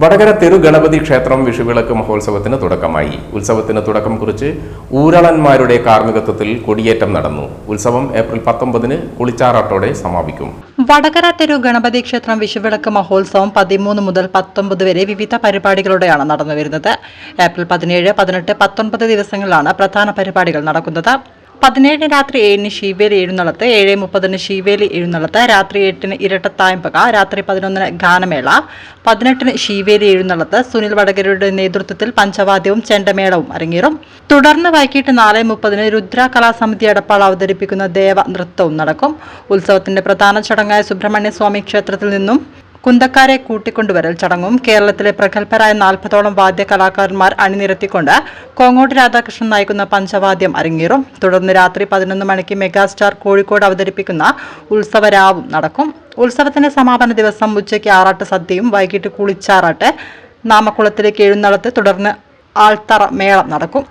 വടകര തെരു ഗണപതി ക്ഷേത്രം വിഷുവിളക്ക് മഹോത്സവത്തിന് തുടക്കമായി. ഉത്സവത്തിന് തുടക്കം കുറിച്ച് ഊരളന്മാരുടെ കാർമ്മികത്വത്തിൽ കൊടിയേറ്റം നടന്നു. ഉത്സവം ഏപ്രിൽ പത്തൊമ്പതിന് കുളിച്ചാറാട്ടോടെ സമാപിക്കും. വടകര തെരു ഗണപതി ക്ഷേത്രം വിഷുവിളക്ക് മഹോത്സവം പതിമൂന്ന് മുതൽ പത്തൊമ്പത് വരെ വിവിധ പരിപാടികളോടെയാണ് നടന്നു വരുന്നത് ഏപ്രിൽ പതിനേഴ് പതിനെട്ട് പത്തൊൻപത് ദിവസങ്ങളിലാണ് പ്രധാന പരിപാടികൾ നടക്കുന്നത്. പതിനേഴിന് രാത്രി ഏഴിന് ശിവേലി എഴുന്നള്ളത്ത് ഏഴ് മുപ്പതിന് ശിവേലി എഴുന്നള്ളത്ത് രാത്രി എട്ടിന് ഇരട്ടത്തായമ്പക രാത്രി പതിനൊന്നിന് ഗാനമേള പതിനെട്ടിന് ശിവേലി എഴുന്നള്ളത്ത് സുനിൽ വടകരയുടെ നേതൃത്വത്തിൽ പഞ്ചവാദ്യവും ചെണ്ടമേളവും അരങ്ങേറും. തുടർന്ന് വൈകിട്ട് നാല് മുപ്പതിന് രുദ്ര കലാസമിതി എടപ്പാൾ അവതരിപ്പിക്കുന്ന ദേവ നൃത്തവും നടക്കും. ഉത്സവത്തിന്റെ പ്രധാന ചടങ്ങായ സുബ്രഹ്മണ്യ സ്വാമി ക്ഷേത്രത്തിൽ നിന്നും കുന്തക്കാരെ കൂട്ടിക്കൊണ്ടുവരൽ ചടങ്ങും കേരളത്തിലെ പ്രഗത്ഭരായ നാൽപ്പതോളം വാദ്യ കലാകാരന്മാർ അണിനിരത്തിക്കൊണ്ട് കോങ്ങോട് രാധാകൃഷ്ണൻ നയിക്കുന്ന പഞ്ചവാദ്യം അരങ്ങേറും. തുടർന്ന് രാത്രി പതിനൊന്ന് മണിക്ക് മെഗാസ്റ്റാർ കോഴിക്കോട് അവതരിപ്പിക്കുന്ന ഉത്സവരാവും നടക്കും. ഉത്സവത്തിന്റെ സമാപന ദിവസം ഉച്ചയ്ക്ക് ആറാട്ട് സദ്യയും വൈകിട്ട് കുളിച്ചാറാട്ട് നാമക്കുളത്തിലേക്ക് എഴുന്നള്ളത്ത് തുടർന്ന് ആൾത്തറ മേളം നടക്കും.